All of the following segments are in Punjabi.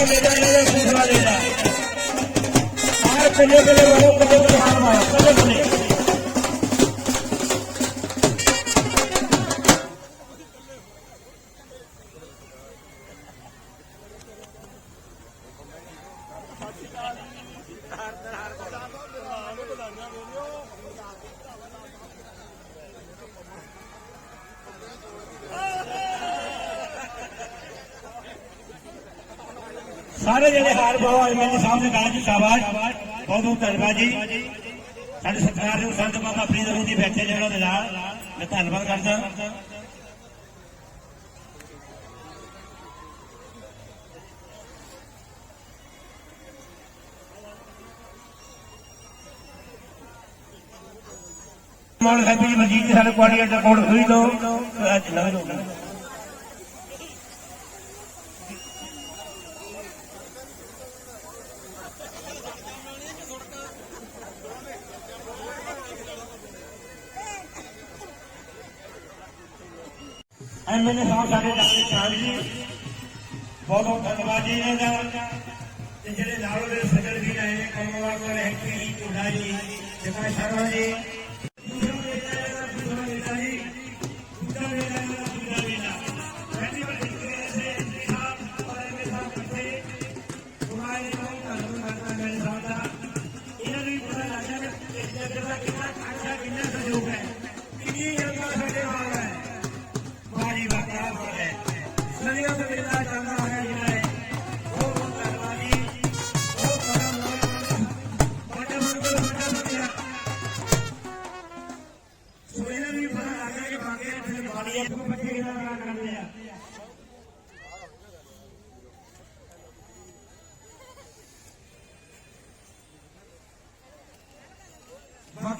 का मेला लेना दूसरा लेना हार कले कले वालों कले कले हार मारा कले कले ਸਾਰੇ ਜਿਹੜੇ ਹਾਰ ਬਾਬਾ ਐਮਐਲਏ ਸਾਹਿਬ ਨੇ ਕਹਾ ਜੀ ਸ਼ਾਬਾਸ਼ ਬਹੁਤ ਬਹੁਤ ਧੰਨਵਾਦ ਜੀ ਸਾਡੇ ਸਤਿਕਾਰਯੋਗ ਸੰਤ ਬਾਬਾ ਫਰੀਦ ਅਲੀ ਜੀ ਬੈਠੇ ਨੇ ਉਹਨਾਂ ਦੇ ਨਾਲ ਮੈਂ ਧੰਨਵਾਦ ਕਰਦਾ ਮਾਨ ਸਾਹਿਬ ਜੀ ਮਜੀਦ ਜੀ ਸਾਡੇ ਕੋਆਰਡੀਨੇਟਰ ਕੋਲ ਹੋਈ ਲੋ ਅੱਜ ਨਵੇਂ ਲੋਕ ਐਮਐਲਏ ਸਾਹਿਬ ਸਾਡੇ ਡਾਕਟਰ ਚਾਂਦ ਜੀ। ਬਹੁਤ ਬਹੁਤ ਧੰਨਵਾਦ ਜੀ ਇਹਨਾਂ ਦਾ। ਤੇ ਜਿਹੜੇ ਨਾਲ ਦੇ ਸੱਜਣ ਵੀ ਰਹੇ ਨੇ ਕੰਮਵਾਲ ਤੋਂ ਹੈਪੀ ਜੀ ਝੂੜਾ ਜੀ ਜਗਾ ਸ਼ਰਮਾ ਜੀ।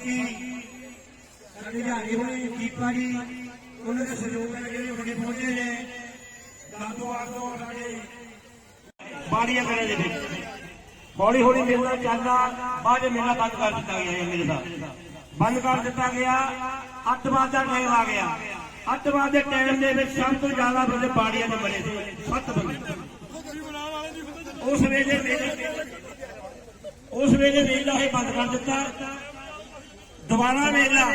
ਬਾਕੀ ਸਾਡੇ ਹੋਣੀ ਕੀਪਾ ਜੀ ਉਹਨਾਂ ਦੇ ਸਹਿਯੋਗ ਨਾਲ ਜਿਹੜੇ ਵੱਡੇ ਪਹੁੰਚੇ ਨੇ, ਦਾਦੋ, ਆਦੋ, ਸਾਡੇ ਬਾੜੀਆਂ ਕਰੇ ਦੇ ਵਿੱਚ। ਹੌਲੀ ਹੌਲੀ ਮੇਲਾ ਚੱਲਦਾ, ਬਾਅਦ ਮੇਲਾ ਬੰਦ ਕਰ ਦਿੱਤਾ ਗਿਆ ਮੇਰੇ ਦਾ। ਬੰਦ ਕਰ ਦਿੱਤਾ ਗਿਆ 8 ਵਜੇ ਦਾ ਟਾਈਮ ਆ ਗਿਆ। 8 ਵਜੇ ਦੇ ਟਾਈਮ ਦੇ ਵਿੱਚ ਸਭ ਤੋਂ ਜ਼ਿਆਦਾ ਬੰਦੇ ਬਾੜੀਆਂ ਦੇ ਬਣੇ ਸੀ 7 ਬੰਦੇ। ਉਸ ਵੇਲੇ ਮੇਲੇ ਉਸ ਵੇਲੇ ਮੇਲਾ ਇਹ ਬੰਦ ਕਰ ਦਿੱਤਾ। ਦੁਬਾਰਾ ਮੇਲਾ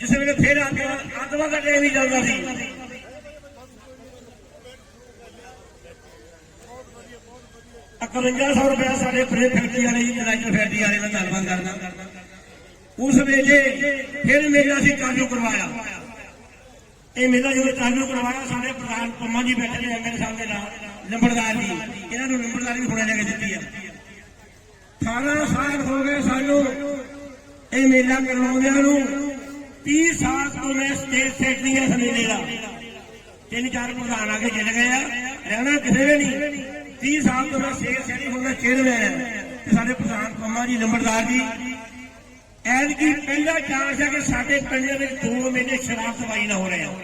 ਜਿਸ ਵੇਲੇ ਫੇਰ ਆ ਦਾ ਟਾਈਮ ਹੀ ਚੱਲਦਾ ਸੀ। ਇਕਵੰਜਾ ਸੌ ਰੁਪਇਆ ਸਾਡੇ ਫਰੇ ਫੈਕਟਰੀ ਵਾਲੇ ਜੀ ਫੈਕਟਰੀ ਵਾਲੇ, ਮੈਂ ਧੰਨਵਾਦ ਕਰਦਾ। ਉਸ ਵੇਲੇ ਫਿਰ ਮੇਲਾ ਸੀ ਚਾਲੂ ਕਰਵਾਇਆ। ਇਹ ਮੇਲਾ ਜਦੋਂ ਚਾਲੂ ਕਰਵਾਇਆ, ਸਾਡੇ ਪ੍ਰਧਾਨ ਪੰਮਾ ਜੀ ਬੈਠੇ ਨੇ ਐਮਐਲਏ ਸਾਹਿਬ ਦੇ ਨਾਲ, ਲੰਬੜਦਾਰ ਜੀ। ਇਹਨਾਂ ਨੂੰ ਲੰਬੜਦਾਰੀ ਵੀ ਹੁਣੇ ਲੈ ਕੇ ਦਿੱਤੀ ਆ। 18 ਸਾਲ ਹੋ ਗਏ ਸਾਨੂੰ ਇਹ ਮੇਲਾ ਕਰਵਾਉਂਦਿਆਂ ਨੂੰ 30 ਸਾਲ ਤੋਂ ਮੈਂ ਸਟੇਜ ਸੈਕਟਰੀ ਇਸ ਮੇਲੇ ਦਾ। ਤਿੰਨ ਚਾਰ ਪ੍ਰਧਾਨ ਆ ਕੇ ਜਿੱਤ ਗਏ ਆ। ਰਹਿਣਾ ਕਿਸੇ ਨੇ ਨਹੀਂ। 30 ਸਾਲ ਤੋਂ ਮੈਂ ਸਟੇਜ ਸੈਕਟਰੀ ਹੁਣ ਚੇਅਰਮੈਨ ਤੇ ਸਾਡੇ ਪ੍ਰਧਾਨ ਪੰਮਾ ਜੀ, ਨੰਬਰਦਾਰ ਜੀ, ਐਤਕੀ ਪਹਿਲਾ ਚਾਂਸ ਹੈ ਕਿ ਸਾਡੇ ਪਿੰਡ ਦੇ ਵਿੱਚ ਦੋ ਮੇਲੇ ਸ਼ਰਾਬ ਦਵਾਈ ਨਾ ਹੋ ਰਹੇ ਆ।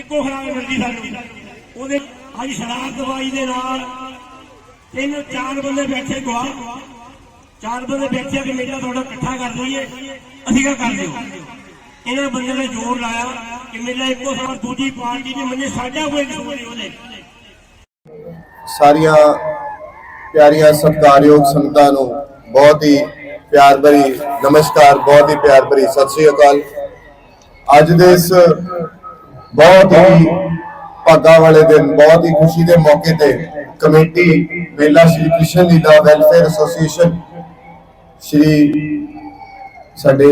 ਇੱਕੋ ਖਰਾਬ ਮਿਲਦੀ ਸਾਨੂੰ। ਉਹਦੇ ਅੱਜ ਸ਼ਰਾਬ ਦਵਾਈ ਦੇ ਨਾਲ ਤਿੰਨ ਚਾਰ ਬੰਦੇ ਬੈਠੇ ਗਵਾ ਚਾਰ ਬੰਦੇ ਬੈਠੇ ਕਿ ਮੇਰਾ ਤੁਹਾਡਾ ਇਕੱਠਾ ਕਰ ਦਈਏ ਅਸੀਂ ਕਿਹਾ ਕਰ ਦਿਓ ਇਹਨਾਂ ਬੰਦੇ ਨੇ ਜ਼ੋਰ ਲਾਇਆ ਕਿ ਮੇਰਾ ਇੱਕੋ ਸਾਰ ਦੂਜੀ ਪਾਰਟੀ ਨੇ ਮੰਨੇ ਸਾਡਾ ਕੋਈ ਕਸੂਰ ਨਹੀਂ ਉਹਦੇ। ਸਾਰੀਆਂ ਪਿਆਰੀਆਂ ਸਤਿਕਾਰਯੋਗ ਸੰਗਤਾਂ ਨੂੰ ਬਹੁਤ ਹੀ ਪਿਆਰ ਭਰੀ ਨਮਸਕਾਰ, ਬਹੁਤ ਹੀ ਪਿਆਰ ਭਰੀ ਸਤਿ ਸ੍ਰੀ ਅਕਾਲ। ਅੱਜ ਦੇ ਇਸ ਬਹੁਤ ਹੀ ਭਾਗਾ ਵਾਲੇ ਦਿਨ, ਬਹੁਤ ਹੀ ਖੁਸ਼ੀ ਦੇ ਮੌਕੇ ਤੇ ਕਮੇਟੀ, ਮੇਲਾ ਸ਼੍ਰੀ ਕ੍ਰਿਸ਼ਨ ਲੀਲਾ ਵੈਲਫੇਅਰ ਐਸੋਸੀਏਸ਼ਨ ਸ਼੍ਰੀ ਸਾਡੇ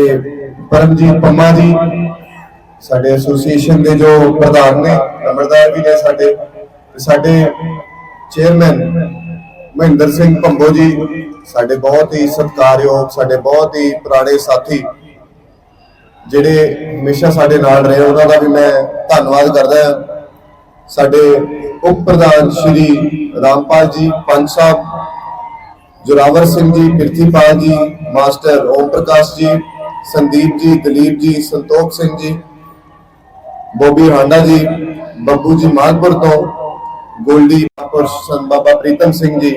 ਪਰਮਜੀਤ ਪੰਮਾ ਜੀ, ਸਾਡੇ ਐਸੋਸੀਏਸ਼ਨ ਦੇ ਜੋ ਪ੍ਰਧਾਨ ਨੇ ਨੰਬਰਦਾਰ ਵੀ ਨੇ ਸਾਡੇ ਤੇ ਸਾਡੇ ਚੇਅਰਮੈਨ ਮਹਿੰਦਰ ਸਿੰਘ ਭੰਬੋ ਜੀ, ਸਾਡੇ ਬਹੁਤ ਹੀ ਸਤਿਕਾਰਯੋਗ, ਸਾਡੇ ਬਹੁਤ ਹੀ ਪੁਰਾਣੇ ਸਾਥੀ ਜਿਹੜੇ ਹਮੇਸ਼ਾ ਸਾਡੇ ਨਾਲ ਰਹੇ, ਉਹਨਾਂ ਦਾ ਵੀ ਮੈਂ ਧੰਨਵਾਦ ਕਰਦਾ ਹਾਂ। ਸਾਡੇ ਉਪ ਪ੍ਰਧਾਨ ਸ਼੍ਰੀ ਰਾਮਪਾਲ ਜੀ, ਪੰਜ ਸਾਹਿਬ ਜੁਰਾਵਰ ਸਿੰਘ ਜੀ ਪ੍ਰਿਥੀਪਾਲ ਜੀ, ਮਾਸਟਰ ਓਮ ਪ੍ਰਕਾਸ਼ ਜੀ, ਸੰਦੀਪ ਜੀ, ਦਲੀਪ ਜੀ, ਸੰਤੋਖ ਸਿੰਘ ਜੀ, ਬੋਬੀ ਹਾਂਡਾ ਜੀ, ਬੱਬੂ ਜੀ ਮਾਨਪੁਰ ਤੋਂ, ਗੋਲਡੀ ਪਰ ਸੰਤ ਬਾਬਾ ਪ੍ਰੀਤਮ ਸਿੰਘ ਜੀ,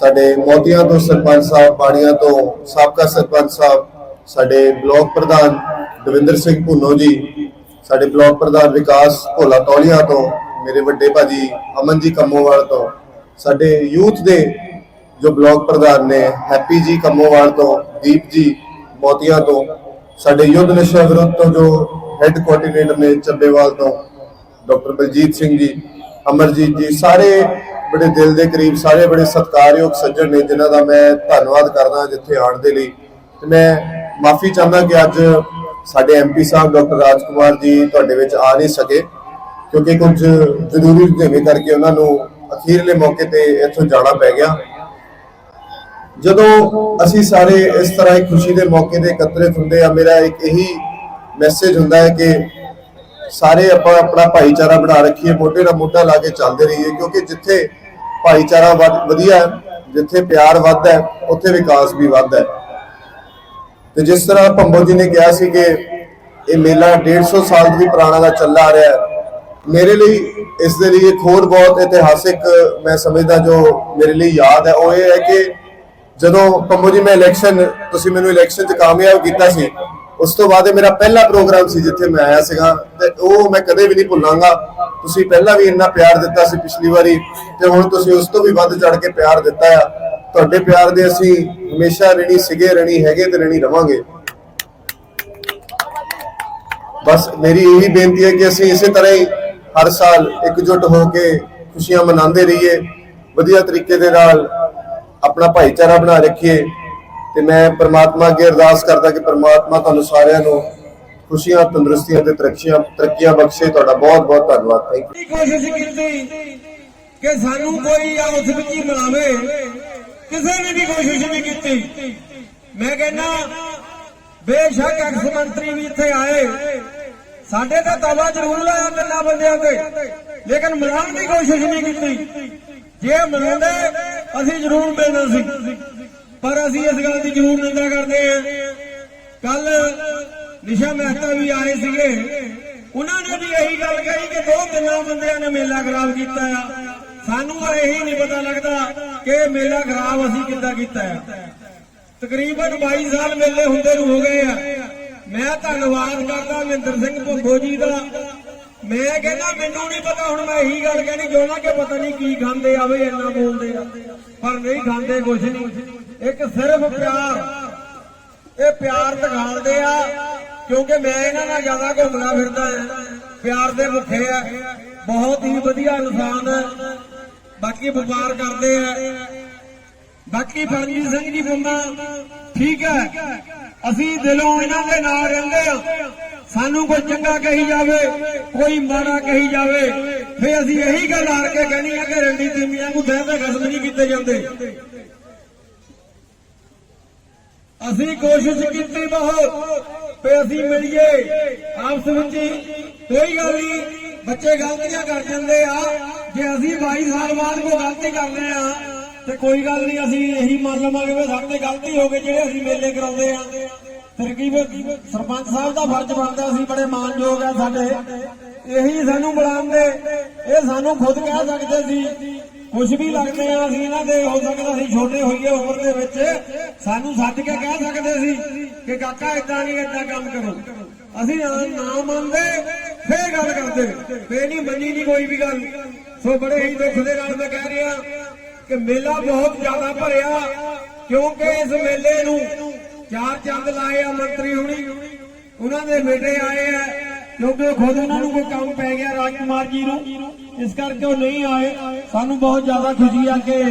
ਸਾਡੇ ਮੋਤੀਆਂ ਤੋਂ ਸਰਪੰਚ ਸਾਹਿਬ ਬਾੜੀਆਂ ਤੋਂ ਸਾਬਕਾ ਸਰਪੰਚ ਸਾਹਿਬ, ਸਾਡੇ ਬਲਾਕ ਪ੍ਰਧਾਨ ਦਵਿੰਦਰ ਸਿੰਘ ਭੁੰਨੋ ਜੀ, ਸਾਡੇ ਬਲਾਕ ਪ੍ਰਧਾਨ ਵਿਕਾਸ ਭੋਲਾ ਤੌਲੀਆਂ ਤੋਂ, ਮੇਰੇ ਵੱਡੇ ਭਾਜੀ ਅਮਨ ਜੀ ਕੰਮੋਵਾਲ ਤੋਂ, ਸਾਡੇ ਯੂਥ ਦੇ ਜੋ ਬਲਾਕ ਪ੍ਰਧਾਨ ਨੇ ਹੈਪੀ ਜੀ ਕੰਮੋਵਾਲ ਤੋਂ, ਦੀਪ ਜੀ ਮੋਤੀਆਂ ਤੋਂ, ਸਾਡੇ ਯੁੱਧ ਨਸ਼ਾ ਵਿਰੁੱਧ ਤੋਂ ਜੋ ਹੈੱਡ ਕੋਆਰਡੀਨੇਟਰ ਨੇ ਚੱਬੇਵਾਲ ਤੋਂ, ਡਾਕਟਰ ਬਲਜੀਤ ਸਿੰਘ ਜੀ, ਅਮਰਜੀਤ ਜੀ, ਸਾਰੇ ਬੜੇ ਦਿਲ ਦੇ ਕਰੀਬ, ਸਾਰੇ ਬੜੇ ਸਤਿਕਾਰਯੋਗ ਸੱਜਣ ਨੇ, ਜਿਨ੍ਹਾਂ ਦਾ ਮੈਂ ਧੰਨਵਾਦ ਕਰਦਾ ਜਿੱਥੇ ਆਉਣ ਦੇ ਲਈ। ਤੇ ਮੈਂ ਮਾਫੀ ਚਾਹੁੰਦਾ ਕਿ ਅੱਜ ਸਾਡੇ ਐਮਪੀ ਸਾਹਿਬ, ਡਾਕਟਰ ਰਾਜਕੁਮਾਰ ਜੀ ਤੁਹਾਡੇ ਵਿੱਚ ਆ ਨਹੀਂ ਸਕੇ, ਕਿਉਂਕਿ ਕੁਝ ਜ਼ਰੂਰੀ ਰੁਝੇਵੇਂ ਕਰਕੇ ਉਹਨਾਂ ਨੂੰ ਅਖੀਰਲੇ ਮੌਕੇ ਤੇ ਇੱਥੋਂ ਜਾਣਾ ਪੈ ਗਿਆ। ਜਦੋਂ ਅਸੀਂ ਸਾਰੇ ਇਸ ਤਰ੍ਹਾਂ ਹੀ ਖੁਸ਼ੀ ਦੇ ਮੌਕੇ ਤੇ ਇਕੱਤਰਿਤ ਹੁੰਦੇ ਆ ਮੇਰਾ ਇੱਕ ਇਹੀ ਮੈਸੇਜ ਹੁੰਦਾ ਹੈ ਕਿ ਸਾਰੇ ਆਪਾਂ ਆਪਣਾ ਭਾਈਚਾਰਾ ਬਣਾ ਰੱਖੀਏ ਮੋਢੇ ਨਾਲ ਮੋਢਾ ਲਾ ਕੇ ਚੱਲਦੇ ਰਹੀਏ ਕਿਉਂਕਿ ਜਿੱਥੇ ਭਾਈਚਾਰਾ ਵਧ- ਵਧੀਆ ਹੈ, ਜਿੱਥੇ ਪਿਆਰ ਵੱਧਦਾ ਹੈ, ਉੱਥੇ ਵਿਕਾਸ ਵੀ ਵੱਧਦਾ ਹੈ। ਤੇ ਜਿਸ ਤਰ੍ਹਾਂ ਭੰਬੋ ਜੀ ਨੇ ਕਿਹਾ ਸੀ ਕਿ ਇਹ ਮੇਲਾ 150 ਸਾਲ ਵੀ ਪੁਰਾਣਾ ਦਾ ਚੱਲਾ ਆ ਰਿਹਾ ਹੈ ਮੇਰੇ ਲਈ ਇਸ ਦੇ ਲਈ ਇੱਕ ਹੋਰ ਬਹੁਤ ਇਤਿਹਾਸਿਕ ਮੈਂ ਸਮਝਦਾ ਜੋ ਮੇਰੇ ਲਈ ਯਾਦ ਹੈ ਉਹ ਇਹ ਹੈ ਕਿ ਜਦੋਂ ਭੰਬੋ ਜੀ, ਮੈਂ ਇਲੈਕਸ਼ਨ ਤੁਸੀਂ ਮੈਨੂੰ ਇਲੈਕਸ਼ਨ 'ਚ ਕਾਮਯਾਬ ਕੀਤਾ ਸੀ, ਉਸ ਤੋਂ ਬਾਅਦ ਇਹ ਮੇਰਾ ਪਹਿਲਾ ਪ੍ਰੋਗਰਾਮ ਸੀ ਜਿੱਥੇ ਮੈਂ ਆਇਆ ਸੀਗਾ, ਤੇ ਉਹ ਮੈਂ ਕਦੇ ਵੀ ਨਹੀਂ ਭੁੱਲਾਂਗਾ। ਤੁਸੀਂ ਪਹਿਲਾਂ ਵੀ ਇੰਨਾ ਪਿਆਰ ਦਿੱਤਾ ਸੀ ਪਿਛਲੀ ਵਾਰੀ, ਤੇ ਹੁਣ ਤੁਸੀਂ ਉਸ ਤੋਂ ਵੀ ਵੱਧ ਚੜ ਕੇ ਪਿਆਰ ਦਿੱਤਾ ਆ। ਤੁਹਾਡੇ ਪਿਆਰ ਦੇ ਅਸੀਂ ਹਮੇਸ਼ਾ ਰਣੀ ਸਿਗੇ, ਰਣੀ ਹੈਗੇ ਤੇ ਰਣੀ ਰਵਾਂਗੇ। ਬਸ ਮੇਰੀ ਇਹੀ ਬੇਨਤੀ ਹੈ ਕਿ ਅਸੀਂ ਇਸੇ ਤਰ੍ਹਾਂ ਹੀ ਹਰ ਸਾਲ ਇਕਜੁੱਟ ਹੋ ਕੇ ਖੁਸ਼ੀਆਂ ਮਨਾਉਂਦੇ ਰਹੀਏ, ਵਧੀਆ ਤਰੀਕੇ ਦੇ ਨਾਲ ਆਪਣਾ ਭਾਈਚਾਰਾ ਬਣਾ ਰੱਖੀਏ ਤੇ ਮੈਂ ਪ੍ਰਮਾਤਮਾ ਅੱਗੇ ਅਰਦਾਸ ਕਰਦਾ ਕਿ ਪ੍ਰਮਾਤਮਾ ਤੁਹਾਨੂੰ ਸਾਰਿਆਂ ਨੂੰ ਖੁਸ਼ੀਆਂ, ਤੰਦਰੁਸਤੀਆਂ ਤੇ ਤਰੱਕੀਆਂ ਤਰੱਕੀਆਂ ਬਖਸ਼ੇ। ਤੁਹਾਡਾ ਬਹੁਤ ਬਹੁਤ ਧੰਨਵਾਦ। ਥੈਂਕ ਯੂ ਕੋਸ਼ਿਸ਼ ਕੀਤੀ ਕਿ ਸਾਨੂੰ ਕੋਈ ਆਪਸ ਵਿੱਚ ਹੀ ਮਿਲਾਵੇ। ਕਿਸੇ ਨੇ ਵੀ ਕੋਸ਼ਿਸ਼ ਨਹੀਂ ਕੀਤੀ। ਮੈਂ ਕਹਿੰਦਾ, ਬੇਸ਼ੱਕ ਐਕਸ ਮੰਤਰੀ ਵੀ ਇੱਥੇ ਆਏ। ਸਾਡੇ ਤਾਂ ਤਵਾ ਜ਼ਰੂਰ ਲਾਇਆ ਤਿੰਨਾਂ ਬੰਦਿਆਂ ਤੇ। ਲੇਕਿਨ ਮਿਲਾਉਣ ਦੀ ਕੋਸ਼ਿਸ਼ ਨਹੀਂ ਕੀਤੀ। ਜੇ ਮਨਾਉਂਦੇ ਅਸੀਂ ਜ਼ਰੂਰ ਮਿਲਣਾ ਸੀ। ਪਰ ਅਸੀਂ ਇਸ ਗੱਲ ਦੀ ਜ਼ਰੂਰ ਨਿੰਦਾ ਕਰਦੇ ਹਾਂ। ਕੱਲ ਨਿਸ਼ਾ ਮਹਿਤਾ ਵੀ ਆਏ ਸੀਗੇ। ਉਹਨਾਂ ਨੇ ਵੀ ਇਹੀ ਗੱਲ ਕਹੀ ਕਿ ਦੋ ਤਿੰਨਾਂ ਬੰਦਿਆਂ ਨੇ ਮੇਲਾ ਖਰਾਬ ਕੀਤਾ ਆ। ਸਾਨੂੰ ਤਾਂ ਇਹੀ ਨਹੀਂ ਪਤਾ ਲੱਗਦਾ ਕਿ ਮੇਲਾ ਖਰਾਬ ਅਸੀਂ ਕਿੱਦਾਂ ਕੀਤਾ ਆ। ਤਕਰੀਬਨ 22 ਸਾਲ ਮੇਲੇ ਹੁੰਦੇ ਨੂੰ ਹੋ ਗਏ ਆ। ਮੈਂ ਧੰਨਵਾਦ ਕਰਦਾ ਮਹਿੰਦਰ ਸਿੰਘ ਭੁੱਖੋ ਜੀ ਦਾ। ਮੈਂ ਕਹਿੰਦਾ ਮੈਨੂੰ ਨਹੀਂ ਪਤਾ, ਹੁਣ ਮੈਂ ਇਹੀ ਗੱਲ ਕਹਿਣੀ ਚਾਹੁੰਦਾ ਕਿ ਪਤਾ ਨਹੀਂ ਕੀ ਖਾਂਦੇ ਆਵੇ ਇੰਨਾ ਬੋਲਦੇ ਆ। ਪਰ ਨਹੀਂ ਖਾਂਦੇ ਕੁਝ ਨਹੀਂ। ਇੱਕ ਸਿਰਫ ਪਿਆਰ, ਇਹ ਪਿਆਰ ਦਿਖਾਉਂਦੇ ਆ, ਕਿਉਂਕਿ ਮੈਂ ਇਹਨਾਂ ਨਾਲ ਜ਼ਿਆਦਾ ਘੁੰਮਦਾ ਫਿਰਦਾ ਹਾਂ ਪਿਆਰ ਦੇ ਭੁੱਖੇ ਆ। ਬਹੁਤ ਹੀ ਵਧੀਆ ਇਨਸਾਨ ਹੈ ਬਾਕੀ ਵਪਾਰ ਕਰਦੇ ਆ। ਬਾਕੀ ਫਰਨਜੀਤ ਸਿੰਘ ਜੀ ਬੰਦਾ, ਠੀਕ ਹੈ ਅਸੀਂ ਦਿਲੋਂ ਇਹਨਾਂ ਦੇ ਨਾਲ ਰਹਿੰਦੇ ਆ। ਸਾਨੂੰ ਕੋਈ ਚੰਗਾ ਕਹੀ ਜਾਵੇ, ਕੋਈ ਮਾੜਾ ਕਹੀ ਜਾਵੇ ਫੇ ਅਸੀਂ ਇਹੀ ਗੱਲ ਆੜ ਕੇ ਕਹਿਣੀ ਆ ਕਿ ਰੰਡੀ ਤੀਮੀਆਂ ਨੂੰ ਦਹਿ ਤੇ ਖਸਮ ਨਹੀਂ ਕੀਤੇ ਜਾਂਦੇ। ਅਸੀਂ ਕੋਸ਼ਿਸ਼ ਕੀਤੀ ਬਹੁਤ ਤੇ ਅਸੀਂ ਮਿਲੀਏ, ਆਪਸ ਵਿੱਚ ਕੋਈ ਗੱਲ ਨਹੀਂ, ਬੱਚੇ ਗਲਤੀਆਂ ਕਰ ਜਾਂਦੇ ਆ, ਜੇ ਅਸੀਂ 22 ਸਾਲ ਬਾਅਦ ਕੋਈ ਗਲਤੀ ਕਰਦੇ ਆ, ਤੇ ਕੋਈ ਗੱਲ ਨਹੀਂ, ਅਸੀਂ ਇਹੀ ਮੰਨ ਲਵਾਂਗੇ ਵੀ ਸਾਡੇ ਗਲਤੀ ਹੋ ਗਈ, ਜਿਹੜੇ ਅਸੀਂ ਮੇਲੇ ਕਰਾਉਂਦੇ ਆ। ਫਿਰ ਕੀ ਸਰਪੰਚ ਸਾਹਿਬ ਦਾ ਫਰਜ਼ ਬਣਦਾ ਸੀ ਬੜੇ ਮਾਨਯੋਗ ਆ ਸਾਡੇ। ਇਹੀ ਸਾਨੂੰ ਬੁਲਾਉਂਦੇ, ਇਹ ਸਾਨੂੰ ਖੁਦ ਕਹਿ ਸਕਦੇ ਸੀ। ਕੁਝ ਵੀ ਲੱਗਦੇ ਆ, ਅਸੀਂ ਇਹਨਾਂ ਦੇ, ਹੋ ਸਕਦਾ ਅਸੀਂ ਛੋਟੇ ਹੋਈਏ ਉਮਰ ਦੇ ਵਿੱਚ, ਸਾਨੂੰ ਸੱਦ ਕੇ ਕਹਿ ਸਕਦੇ ਸੀ ਕਿ ਕਾਕਾ ਇਦਾਂ ਨਹੀਂ ਇਦਾਂ ਕੰਮ ਕਰੋ। ਅਸੀਂ ਨਾ ਨਾ ਮੰਨਦੇ, ਫੇਰ ਗੱਲ ਕਰਦੇ। ਫੇਰ ਨਹੀਂ, ਮੰਨੀ ਨਹੀਂ ਕੋਈ ਵੀ ਗੱਲ। ਸੋ ਬੜੇ ਹੀ ਦੁੱਖ ਦੇ ਨਾਲ ਮੈਂ ਕਹਿ ਰਿਹਾ ਕਿ ਮੇਲਾ ਬਹੁਤ ਜ਼ਿਆਦਾ ਭਰਿਆ, ਕਿਉਂਕਿ ਇਸ ਮੇਲੇ ਨੂੰ ਚਾਰ ਚੰਦ ਲਾਏ ਆ ਮੰਤਰੀ ਹੁਣੀ। ਉਹਨਾਂ ਦੇ ਬੇਟੇ ਆਏ ਆ। ਕਿਉਂਕਿ ਖੁਦ ਉਹਨਾਂ ਨੂੰ ਕੋਈ ਕੰਮ ਪੈ ਗਿਆ ਰਾਜਕੁਮਾਰ ਜੀ ਨੂੰ। ਇਸ ਕਰਕੇ ਉਹ ਨਹੀਂ ਆਏ। ਸਾਨੂੰ ਬਹੁਤ ਜ਼ਿਆਦਾ ਖੁਸ਼ੀ ਆ ਕਿ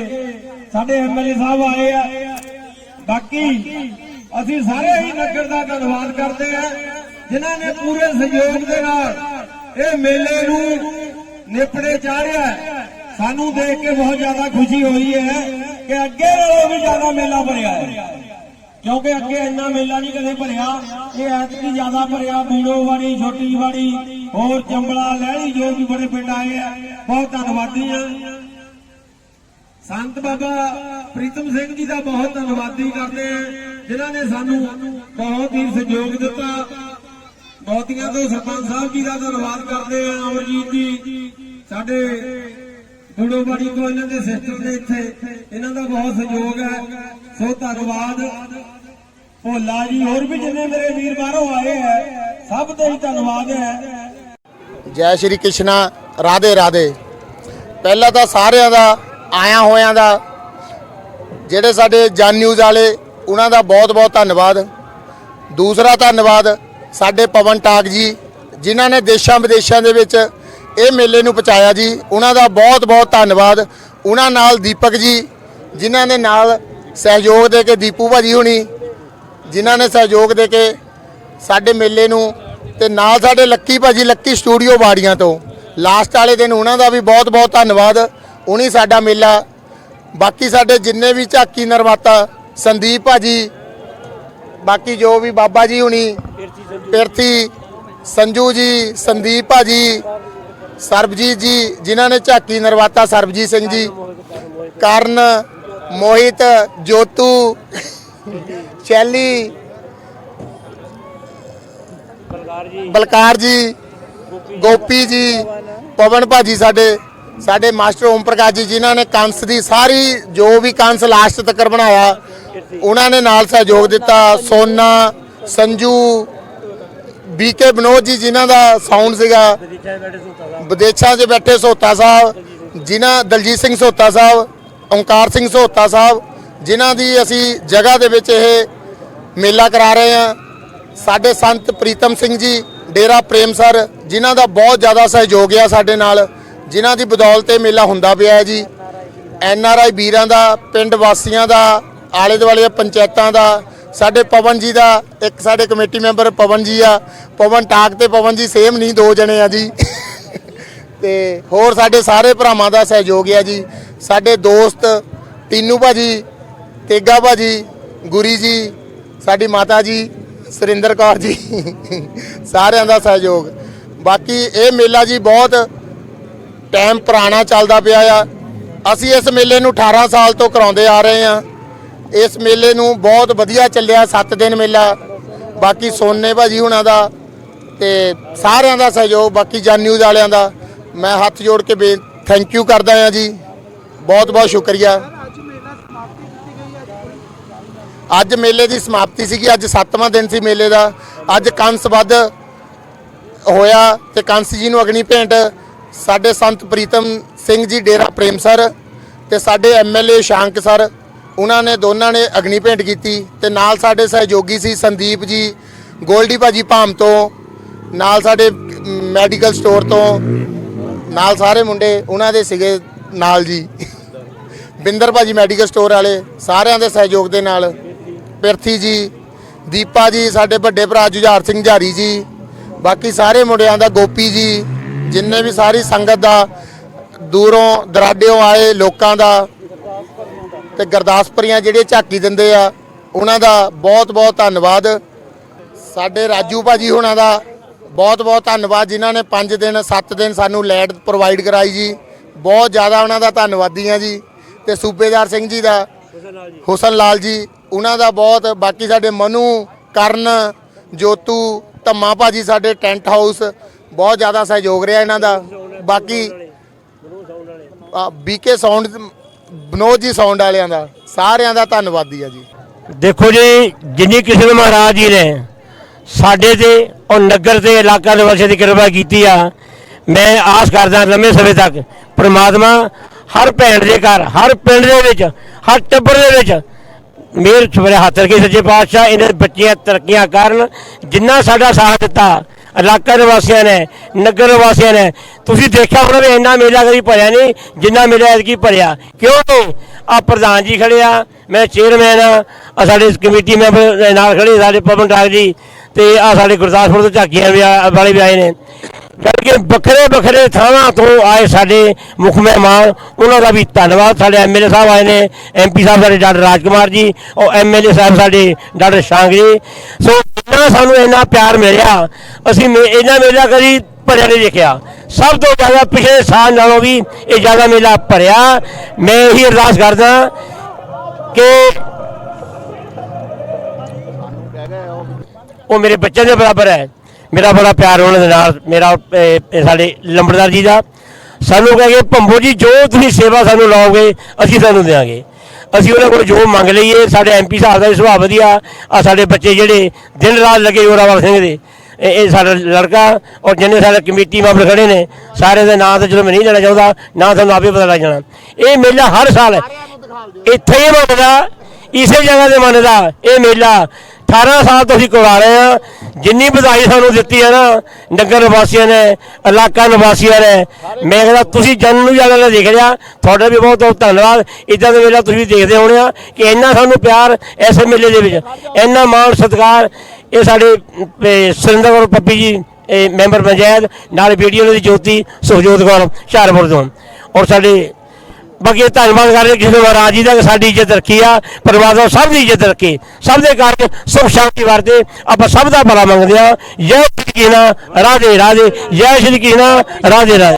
ਸਾਡੇ ਐਮਐਲਏ ਸਾਹਿਬ ਆਏ ਆ। ਬਾਕੀ ਅਸੀਂ ਸਾਰੇ ਹੀ ਨਗਰ ਦਾ ਧੰਨਵਾਦ ਕਰਦੇ ਆ, ਜਿਨ੍ਹਾਂ ਨੇ ਪੂਰੇ ਸਹਿਯੋਗ ਦੇ ਨਾਲ ਇਹ ਮੇਲੇ ਨੂੰ ਨਿਪੜੇ ਚਾੜਿਆ ਸਾਨੂੰ ਦੇਖ ਕੇ ਬਹੁਤ ਜ਼ਿਆਦਾ ਖੁਸ਼ੀ ਹੋਈ ਹੈ ਕਿ ਅੱਗੇ ਨਾਲੋਂ ਵੀ ਜ਼ਿਆਦਾ ਮੇਲਾ ਭਰਿਆ ਹੈ। ਕਿਉਂਕਿ ਅੱਗੇ ਇੰਨਾ ਮੇਲਾ ਨਹੀਂ ਕਦੇ ਭਰਿਆ। ਇਹ ਐਤਕੀ ਜ਼ਿਆਦਾ ਭਰਿਆ ਬੂੜੋਵਾੜੀ ਛੋਟੀਵਾੜੀ ਹੋਰ ਚੰਬਲਾ ਲਹਿੜੀ ਜੋ ਵੀ ਬੜੇ ਪਿੰਡ ਆਏ ਆ, ਬਹੁਤ ਧੰਨਵਾਦੀ ਆ। ਸੰਤ ਬਾਬਾ ਪ੍ਰੀਤਮ ਸਿੰਘ ਜੀ ਦਾ ਬਹੁਤ ਧੰਨਵਾਦੀ ਕਰਦੇ ਆ, ਜਿਨ੍ਹਾਂ ਨੇ ਸਾਨੂੰ ਬਹੁਤ ਹੀ ਸਹਿਯੋਗ ਦਿੱਤਾ। ਬਹੁਤੀਆਂ ਤੋਂ ਸਰਪੰਚ ਸਾਹਿਬ ਜੀ ਦਾ ਧੰਨਵਾਦ ਕਰਦੇ ਆ, ਅਮਰਜੀਤ ਜੀ, ਸਾਡੇ ਬੂੜੋਵਾੜੀ ਤੋਂ ਇਹਨਾਂ ਦੇ ਸਿਸਟਰ ਨੇ ਇੱਥੇ। ਇਹਨਾਂ ਦਾ ਬਹੁਤ ਸਹਿਯੋਗ ਹੈ। ਸੋ ਧੰਨਵਾਦ। ਭੋਲਾ ਜੀ, ਹੋਰ ਵੀ ਜਿੰਨੇ ਮੇਰੇ ਵੀਰ ਬਾਹਰੋਂ ਆਏ ਹੈ ਸਭ ਦਾ ਹੀ ਧੰਨਵਾਦ ਹੈ। ਜੈ ਸ਼੍ਰੀ ਕ੍ਰਿਸ਼ਨਾ, ਰਾਧੇ ਰਾਧੇ। ਪਹਿਲਾਂ ਤਾਂ ਸਾਰਿਆਂ ਦਾ, ਆਇਆ ਹੋਇਆਂ ਦਾ, ਜਿਹੜੇ ਸਾਡੇ ਜਨ ਨਿਊਜ਼ ਵਾਲੇ, ਉਹਨਾਂ ਦਾ ਬਹੁਤ ਬਹੁਤ ਧੰਨਵਾਦ। ਦੂਸਰਾ ਧੰਨਵਾਦ ਸਾਡੇ ਪਵਨ ਟਾਕ ਜੀ, ਜਿਨ੍ਹਾਂ ਨੇ ਦੇਸ਼ਾਂ ਵਿਦੇਸ਼ਾਂ ਦੇ ਵਿੱਚ ਇਹ ਮੇਲੇ ਨੂੰ ਪਹੁੰਚਾਇਆ ਜੀ। ਉਹਨਾਂ ਦਾ ਬਹੁਤ ਬਹੁਤ ਧੰਨਵਾਦ। ਉਹਨਾਂ ਨਾਲ ਦੀਪਕ ਜੀ, ਜਿਨ੍ਹਾਂ ਦੇ ਨਾਲ ਸਹਿਯੋਗ ਦੇ ਕੇ ਦੀਪੂ ਭਾਜੀ ਹੁਣੀ ਜਿਨ੍ਹਾਂ ਨੇ ਸਹਿਯੋਗ ਦੇ ਕੇ ਸਾਡੇ ਮੇਲੇ ਨੂੰ ਤੇ ਨਾਲ ਸਾਡੇ ਲੱਕੀ ਭਾਜੀ ਲੱਕੀ ਸਟੂਡੀਓ ਬਾੜੀਆਂ ਤੋਂ ਲਾਸਟ ਵਾਲੇ ਦਿਨ ਉਹਨਾਂ ਦਾ ਵੀ ਬਹੁਤ ਬਹੁਤ ਧੰਨਵਾਦ। ਉਨੀ ਸਾਡਾ ਮੇਲਾ। ਬਾਕੀ ਸਾਡੇ ਜਿੰਨੇ ਵੀ ਝਾਕੀ ਨਰਮਾਤਾ ਸੰਦੀਪ ਭਾਜੀ, ਬਾਕੀ ਜੋ ਵੀ ਬਾਬਾ ਜੀ ਹੁਣੀ, ਪਿਰਥੀ ਸੰਜੂ ਜੀ, ਸੰਦੀਪ ਭਾਜੀ, ਸਰਬਜੀਤ ਜੀ, ਜਿਨ੍ਹਾਂ ਨੇ ਝਾਕੀ ਨਰਵਾਤਾ ਸਰਬਜੀਤ ਸਿੰਘ ਜੀ, ਕਰਨ, ਮੋਹਿਤ, ਜੋਤੂ ਸ਼ੈਲੀ ਬਲਕਾਰ ਜੀ। ਗੋਪੀ ਜੀ। ਪਵਨ ਭਾਜੀ ਸਾਡੇ ਸਾਡੇ ਮਾਸਟਰ ਓਮ ਪ੍ਰਕਾਸ਼ ਜੀ ਜਿਨ੍ਹਾਂ ਨੇ ਕੰਸ ਦੀ ਸਾਰੀ ਜੋ ਵੀ ਕੰਸ ਲਾਸਟ ਤੱਕ ਬਣਾਇਆ ਉਹਨਾਂ ਨੇ ਨਾਲ ਸਹਿਯੋਗ ਦਿੱਤਾ। ਸੋਨਾ ਸੰਜੂ ਬੀਕੇ ਬਨੋਦ ਜੀ ਜਿਨ੍ਹਾਂ ਦਾ ਸਾਊਂਡ ਸੀਗਾ। ਵਿਦੇਸ਼ਾਂ 'ਚ ਬੈਠੇ ਸੋਤਾ ਸਾਹਿਬ ਜਿਨ੍ਹਾਂ ਦਲਜੀਤ ਸਿੰਘ ਸੋਤਾ ਸਾਹਿਬ ਓਂਕਾਰ ਸਿੰਘ ਸੋਤਾ ਸਾਹਿਬ ਜਿਨ੍ਹਾਂ ਦੀ ਅਸੀਂ ਜਗ੍ਹਾ ਦੇ ਵਿੱਚ ਇਹ ਮੇਲਾ ਕਰਾ ਰਹੇ ਹਾਂ। ਸਾਡੇ ਸੰਤ ਪ੍ਰੀਤਮ ਸਿੰਘ ਜੀ, ਡੇਰਾ ਪ੍ਰੇਮ ਸਰ, ਜਿਨ੍ਹਾਂ ਦਾ ਬਹੁਤ ਜ਼ਿਆਦਾ ਸਹਿਯੋਗ ਆ ਸਾਡੇ ਨਾਲ, ਜਿਨ੍ਹਾਂ ਦੀ ਬਦੌਲਤ ਇਹ ਮੇਲਾ ਹੁੰਦਾ ਪਿਆ ਹੈ ਜੀ। ਐਨ ਆਰ ਆਈ ਵੀਰਾਂ ਦਾ, ਪਿੰਡ ਵਾਸੀਆਂ ਦਾ, ਆਲੇ ਦੁਆਲੇ ਦੀਆਂ ਪੰਚਾਇਤਾਂ ਦਾ, ਸਾਡੇ ਪਵਨ ਜੀ ਦਾ, ਇੱਕ ਸਾਡੇ ਕਮੇਟੀ ਮੈਂਬਰ ਪਵਨ ਜੀ ਆ, ਪਵਨ ਟਾਕ ਤੇ ਪਵਨ ਜੀ ਸੇਮ ਨਹੀਂ, ਦੋ ਜਣੇ ਆ ਜੀ। ਤੇ ਹੋਰ ਸਾਡੇ ਸਾਰੇ ਭਰਾਵਾਂ ਦਾ ਸਹਿਯੋਗ ਆ ਜੀ। ਸਾਡੇ ਦੋਸਤ ਟੀਨੂ ਭਾਜੀ ਤੇਗਾ ਭਾਜੀ, ਗੁਰੀ ਜੀ, ਸਾਡੀ ਮਾਤਾ ਜੀ, ਸੁਰਿੰਦਰ ਕੌਰ ਜੀ, ਸਾਰਿਆਂ ਦਾ ਸਹਿਯੋਗ। ਬਾਕੀ ਇਹ ਮੇਲਾ ਜੀ ਬਹੁਤ ਟਾਈਮ ਪੁਰਾਣਾ ਚੱਲਦਾ ਪਿਆ ਆ। ਅਸੀਂ ਇਸ ਮੇਲੇ ਨੂੰ 18 ਸਾਲ ਤੋਂ ਕਰਾਉਂਦੇ ਆ ਰਹੇ ਆ। ਇਸ ਮੇਲੇ ਨੂੰ ਬਹੁਤ ਵਧੀਆ ਚੱਲਿਆ 7 ਦਿਨ ਮੇਲਾ। ਬਾਕੀ ਸੋਨੇ ਭਾਜੀ ਹੁਣਾਂ ਦਾ ਤੇ ਸਾਰਿਆਂ ਦਾ ਸਹਿਯੋਗ, ਬਾਕੀ ਜਨ ਨਿਊਜ਼ ਵਾਲਿਆਂ ਦਾ। ਮੈਂ ਹੱਥ ਜੋੜ ਕੇ ਬੇ ਥੈਂਕ ਯੂ ਕਰਦਾ ਹਾਂ ਜੀ। ਬਹੁਤ ਬਹੁਤ ਸ਼ੁਕਰੀਆ। ਅੱਜ ਮੇਲੇ ਦੀ ਸਮਾਪਤੀ ਸੀਗੀ, ਅੱਜ 7ਵਾਂ ਦਿਨ ਸੀ ਮੇਲੇ ਦਾ। ਅੱਜ ਕੰਸ ਵੱਧ ਹੋਇਆ ਤੇ ਕੰਸ ਜੀ ਨੂੰ ਅਗਨੀ ਭੇਂਟ। ਸਾਡੇ ਸੰਤ ਪ੍ਰੀਤਮ ਸਿੰਘ ਜੀ ਡੇਰਾ ਪ੍ਰੇਮ ਸਰ ਤੇ ਸਾਡੇ ਐਮਐਲਏ ਸ਼ਾਂਕ ਸਰ, ਉਹਨਾਂ ਨੇ ਦੋਨਾਂ ਨੇ ਅਗਨੀ ਭੇਂਟ ਕੀਤੀ ਤੇ ਨਾਲ ਸਾਡੇ ਸਹਿਯੋਗੀ ਸੀ ਸੰਦੀਪ ਜੀ, ਗੋਲਡੀ ਭਾਜੀ ਭਾਮ ਤੋਂ, ਨਾਲ ਸਾਡੇ ਮੈਡੀਕਲ ਸਟੋਰ ਤੋਂ, ਨਾਲ ਸਾਰੇ ਮੁੰਡੇ ਉਹਨਾਂ ਦੇ ਸੀਗੇ ਨਾਲ ਜੀ। ਬਿੰਦਰ ਭਾਜੀ ਮੈਡੀਕਲ ਸਟੋਰ ਵਾਲੇ, ਸਾਰਿਆਂ ਦੇ ਸਹਿਯੋਗ ਦੇ ਨਾਲ। ਪਿਰਥੀ ਜੀ, ਦੀਪਾ ਜੀ, ਸਾਡੇ ਵੱਡੇ ਭਰਾ ਜੁਝਾਰ ਸਿੰਘ ਝਾਰੀ ਜੀ, ਬਾਕੀ ਸਾਰੇ ਮੁੰਡਿਆਂ ਦਾ ਗੋਪੀ ਜੀ, ਜਿੰਨੇ ਵੀ ਸਾਰੀ ਸੰਗਤ ਦਾ ਦੂਰੋਂ ਦਰਾਡਿਓਂ ਆਏ ਲੋਕਾਂ ਦਾ ਤੇ ਗੁਰਦਾਸਪੁਰੀਆਂ ਜਿਹੜੇ ਝਾਕੀ ਦਿੰਦੇ ਆ, ਉਹਨਾਂ ਦਾ ਬਹੁਤ ਬਹੁਤ ਧੰਨਵਾਦ। ਸਾਡੇ ਰਾਜੂ ਭਾਜੀ ਹੁਣਾਂ ਦਾ ਬਹੁਤ ਬਹੁਤ ਧੰਨਵਾਦ, ਜਿਨ੍ਹਾਂ ਨੇ 5 ਦਿਨ 7 ਦਿਨ ਸਾਨੂੰ ਲੈਟ ਪ੍ਰੋਵਾਈਡ ਕਰਾਈ ਜੀ। ਬਹੁਤ ਜ਼ਿਆਦਾ ਉਹਨਾਂ ਦਾ ਧੰਨਵਾਦੀ ਆ ਜੀ। ਤੇ ਸੂਬੇਦਾਰ ਸਿੰਘ ਜੀ ਦਾ ਹੁਸਨ ਲਾਲ ਜੀ। ਉਹਨਾਂ ਦਾ ਬਹੁਤ ਬਾਕੀ ਸਾਡੇ ਮਨੂ ਕਰਨ ਜੋਤੂ ਧੰਮਾ ਭਾਜੀ ਸਾਡੇ ਟੈਂਟ ਹਾਊਸ ਬਹੁਤ ਜ਼ਿਆਦਾ ਸਹਿਯੋਗ ਰਿਹਾ ਇਹਨਾਂ ਦਾ। ਬਾਕੀ ਬੀਕੇ ਸਾਊਂਡ ਬਨੋਦ ਜੀ ਸਾਊਂਡ ਵਾਲਿਆਂ ਦਾ ਸਾਰਿਆਂ ਦਾ ਧੰਨਵਾਦੀ ਆ ਜੀ। ਦੇਖੋ ਜੀ ਜਿੰਨੀ ਕ੍ਰਿਸ਼ਨ ਮਹਾਰਾਜ ਜੀ ਨੇ ਸਾਡੇ ਤੇ ਔਰ ਨਗਰ ਤੇ ਇਲਾਕਾ ਦੇ ਵਾਸੀਆਂ ਦੀ ਕਿਰਪਾ ਕੀਤੀ ਆ। ਮੈਂ ਆਸ ਕਰਦਾ ਲੰਮੇ ਸਮੇਂ ਤੱਕ ਪ੍ਰਮਾਤਮਾ ਹਰ ਭੈਣ ਦੇ ਘਰ, ਹਰ ਪਿੰਡ ਦੇ ਵਿੱਚ, ਹਰ ਟੱਬਰ ਦੇ ਵਿੱਚ ਮੇਰ ਛੁਪਰੇ ਹੱਥ ਰੱਖੇ ਸੱਚੇ ਪਾਤਸ਼ਾਹ, ਇਹਨਾਂ ਬੱਚਿਆਂ ਤਰੱਕੀਆਂ ਕਰਨ, ਜਿੰਨਾ ਸਾਡਾ ਸਾਥ ਦਿੱਤਾ, ਇਲਾਕਾ ਨਿਵਾਸੀਆਂ ਨੇ, ਨਗਰ ਨਿਵਾਸੀਆਂ ਨੇ, ਤੁਸੀਂ ਦੇਖਿਆ ਹੋਣਾ ਵੀ ਇੰਨਾ ਮੇਲਾ ਕਦੀ ਭਰਿਆ ਨਹੀਂ, ਜਿੰਨਾ ਮੇਲਾ ਐਤਕੀ ਭਰਿਆ। ਕਿਉਂ? ਆ ਪ੍ਰਧਾਨ ਜੀ ਖੜੇ ਆ, ਮੈਂ ਚੇਅਰਮੈਨ ਆ, ਆਹ ਸਾਡੇ ਕਮੇਟੀ ਮੈਂਬਰ ਨਾਲ ਖੜੇ, ਸਾਡੇ ਪਵਨ ਟਾਕ ਜੀ, ਤੇ ਆ ਸਾਡੇ ਗੁਰਦਾਸਪੁਰ ਤੋਂ ਝਾਕੀਆਂ ਵੀ ਵਾਲੇ ਵੀ ਆਏ ਨੇ। ਕਰਕੇ ਵੱਖਰੇ ਵੱਖਰੇ ਥਾਵਾਂ ਤੋਂ ਆਏ ਸਾਡੇ ਮੁੱਖ ਮਹਿਮਾਨ, ਉਹਨਾਂ ਦਾ ਵੀ ਧੰਨਵਾਦ। ਸਾਡੇ ਐਮਐਲਏ ਸਾਹਿਬ ਆਏ ਨੇ ਐਮਪੀ ਸਾਹਿਬ ਸਾਡੇ ਡਾਕਟਰ ਰਾਜਕੁਮਾਰ ਜੀ, ਔਰ ਐਮਐਲਏ ਸਾਹਿਬ ਸਾਡੇ ਡਾਕਟਰ ਸ਼ਾਂਗ ਜੀ। ਸੋ ਇੰਨਾ ਸਾਨੂੰ ਇੰਨਾ ਪਿਆਰ ਮਿਲਿਆ, ਅਸੀਂ ਮੇ- ਇੰਨਾ ਮੇਲਾ ਕਦੀ ਭਰਿਆ ਨਹੀਂ ਦੇਖਿਆ। ਸਭ ਤੋਂ ਜ਼ਿਆਦਾ ਪਿਛਲੇ ਸਾਲ ਨਾਲੋਂ ਵੀ ਇਹ ਜ਼ਿਆਦਾ ਮੇਲਾ ਭਰਿਆ। ਮੈਂ ਇਹੀ ਅਰਦਾਸ ਕਰਦਾ ਕਿ ਉਹ ਮੇਰੇ ਬੱਚਿਆਂ ਦੇ ਬਰਾਬਰ ਹੈ। ਮੇਰਾ ਬੜਾ ਪਿਆਰ ਉਹਨਾਂ ਦੇ ਨਾਲ, ਮੇਰਾ ਸਾਡੇ ਲੰਬੜਦਾਰ ਜੀ ਦਾ। ਸਾਨੂੰ ਕਹੇ ਭੰਬੋ ਜੀ, ਜੋ ਤੁਸੀਂ ਸੇਵਾ ਸਾਨੂੰ ਲਾਓਗੇ, ਅਸੀਂ ਤੁਹਾਨੂੰ ਦੇਵਾਂਗੇ ਅਸੀਂ ਉਹਨਾਂ ਕੋਲ ਜੋ ਮੰਗ ਲਈਏ, ਸਾਡੇ ਐਮਪੀ ਸਾਹਿਬ ਦਾ ਵੀ ਸੁਭਾਅ ਵਧੀਆ ਆ ਸਾਡੇ ਬੱਚੇ ਜਿਹੜੇ ਦਿਨ ਰਾਤ ਲੱਗੇ ਜੋਰਾਵਰ ਸਿੰਘ ਦੇ, ਇਹ ਸਾਡਾ ਲੜਕਾ ਔਰ ਜਿੰਨੇ ਸਾਡੇ ਕਮੇਟੀ ਮੈਂਬਰ ਖੜੇ ਨੇ ਸਾਰੇ ਦੇ ਨਾਂ ਤੇ ਜਦੋਂ ਮੈਂ ਨਹੀਂ ਲੈਣਾ ਚਾਹੁੰਦਾ, ਨਾਂ ਤੁਹਾਨੂੰ ਆਪੇ ਪਤਾ ਲੱਗ ਜਾਣਾ। ਇਹ ਮੇਲਾ ਹਰ ਸਾਲ ਇੱਥੇ ਹੀ ਮੰਨਦਾ ਇਸੇ ਜਗ੍ਹਾ ਤੇ ਮੰਨਦਾ ਇਹ ਮੇਲਾ। 18 ਸਾਲ ਤੋਂ ਅਸੀਂ ਕਰਵਾ ਰਹੇ ਆ ਜਿੰਨੀ ਵਧਾਈ ਸਾਨੂੰ ਦਿੱਤੀ ਹੈ ਨਾ ਨਗਰ ਨਿਵਾਸੀਆਂ ਨੇ ਇਲਾਕਾ ਨਿਵਾਸੀਆਂ ਨੇ ਮੈਂ ਕਹਿੰਦਾ ਤੁਸੀਂ ਜਨ ਨੂੰ ਜ਼ਿਆਦਾ ਦੇਖ ਰਿਹਾ ਤੁਹਾਡਾ ਵੀ ਬਹੁਤ ਬਹੁਤ ਧੰਨਵਾਦ। ਇਦਾਂ ਦੇ ਮੇਲਾ ਤੁਸੀਂ ਵੀ ਦੇਖਦੇ ਹੋਣੇ ਆ ਕਿ ਇੰਨਾ ਸਾਨੂੰ ਪਿਆਰ ਇਸ ਮੇਲੇ ਦੇ ਵਿੱਚ ਇੰਨਾ ਮਾਣ ਸਤਿਕਾਰ। ਇਹ ਸਾਡੇ ਅਹ, ਸੁਰਿੰਦਰ ਕੌਰ ਪੱਪੀ ਜੀ ਮੈਂਬਰ ਪੰਚਾਇਤ ਨਾਲ ਵੀਡੀਓ ਦੀ ਜੋਤੀ ਸੁਖਜੋਤ ਕੌਰ ਹੁਸ਼ਿਆਰਪੁਰ ਤੋਂ। ਔਰ ਸਾਡੇ ਬਾਕੀ ਇਹ ਧੰਨਵਾਦ ਕਰਦੇ ਕਿਸੇ ਮਹਾਰਾਜ ਜੀ ਦਾ ਸਾਡੀ ਇੱਜ਼ਤ ਰੱਖੀ ਆ ਪਰਿਵਾਰ ਦਾ ਸਭ ਦੀ ਇੱਜ਼ਤ ਰੱਖੀ। ਸਭ ਦੇ ਘਰ ਸੁਖ ਸ਼ਾਂਤੀ ਵਰਤੇ। ਆਪਾਂ ਸਭ ਦਾ ਭਲਾ ਮੰਗਦੇ ਆ ਜੈ ਸ਼੍ਰੀ ਕ੍ਰਿਸ਼ਨ ਰਾਧੇ ਰਾਧੇ ਜੈ ਸ਼੍ਰੀ ਕ੍ਰਿਸ਼ਨ ਰਾਧੇ ਰਾਧੇ